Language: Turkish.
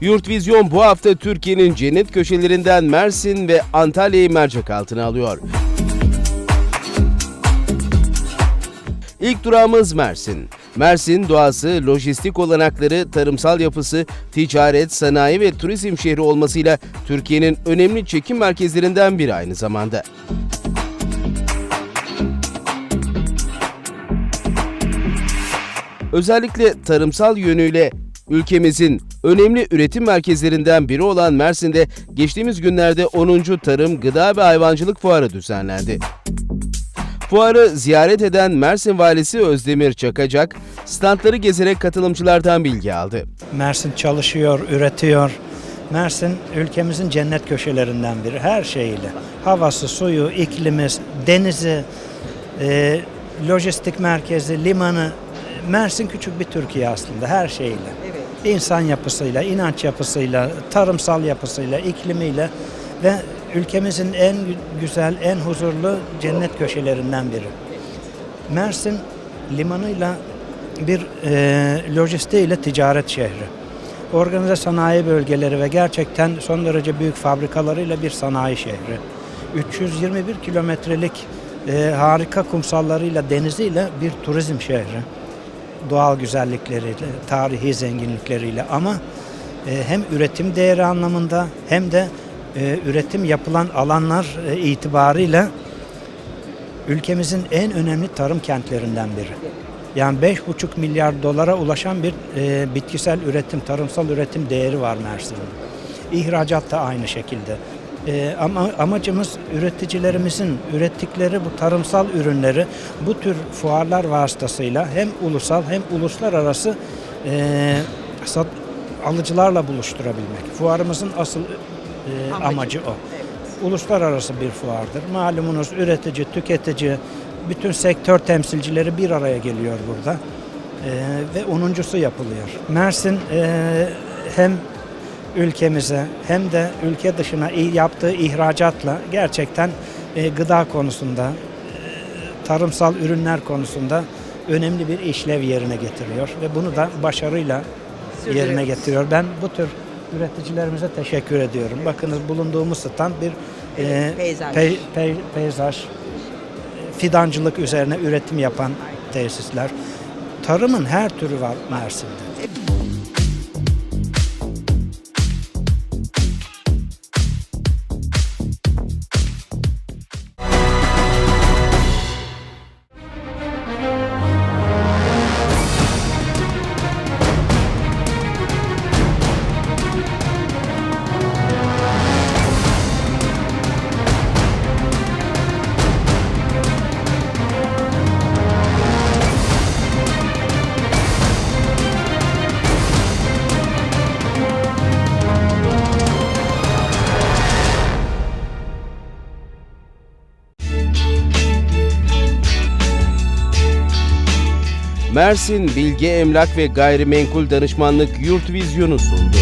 Yurtvizyon bu hafta Türkiye'nin cennet köşelerinden Mersin ve Antalya'yı mercek altına alıyor. İlk durağımız Mersin. Mersin doğası, lojistik olanakları, tarımsal yapısı, ticaret, sanayi ve turizm şehri olmasıyla Türkiye'nin önemli çekim merkezlerinden biri aynı zamanda. Özellikle tarımsal yönüyle ülkemizin önemli üretim merkezlerinden biri olan Mersin'de geçtiğimiz günlerde 10. Tarım, Gıda ve Hayvancılık Fuarı düzenlendi. Fuarı ziyaret eden Mersin Valisi Özdemir Çakacak, standları gezerek katılımcılardan bilgi aldı. Mersin çalışıyor, üretiyor. Mersin ülkemizin cennet köşelerinden biri her şeyiyle. Havası, suyu, iklimi, denizi, e, lojistik merkezi, limanı. Mersin küçük bir Türkiye aslında her şeyiyle. İnsan yapısıyla, inanç yapısıyla, tarımsal yapısıyla, iklimiyle ve ülkemizin en gü- güzel, en huzurlu cennet köşelerinden biri. Mersin limanıyla bir e, lojistiğiyle ticaret şehri. Organize sanayi bölgeleri ve gerçekten son derece büyük fabrikalarıyla bir sanayi şehri. 321 kilometrelik e, harika kumsallarıyla, deniziyle bir turizm şehri. Doğal güzellikleriyle, tarihi zenginlikleriyle ama e, hem üretim değeri anlamında hem de e, üretim yapılan alanlar e, itibarıyla ülkemizin en önemli tarım kentlerinden biri. Yani 5,5 milyar dolara ulaşan bir bitkisel üretim, tarımsal üretim değeri var Mersin'in. İhracat da aynı şekilde. E, ama amacımız üreticilerimizin ürettikleri bu tarımsal ürünleri bu tür fuarlar vasıtasıyla hem ulusal hem uluslararası e, sat, alıcılarla buluşturabilmek. Fuarımızın asıl e, amacı o uluslararası bir fuardır. Malumunuz üretici, tüketici, bütün sektör temsilcileri bir araya geliyor burada. Ee, ve onuncusu yapılıyor. Mersin e, hem ülkemize hem de ülke dışına yaptığı ihracatla gerçekten e, gıda konusunda, e, tarımsal ürünler konusunda önemli bir işlev yerine getiriyor ve bunu da başarıyla yerine getiriyor. Ben bu tür üreticilerimize teşekkür ediyorum. Bakınız bulunduğumuz stand bir e, peyzaj. pey- pey- peyzaj, fidancılık üzerine üretim yapan tesisler. Tarımın her türü var Mersin'de. Mersin Bilgi Emlak ve Gayrimenkul Danışmanlık Yurt Vizyonu sundu.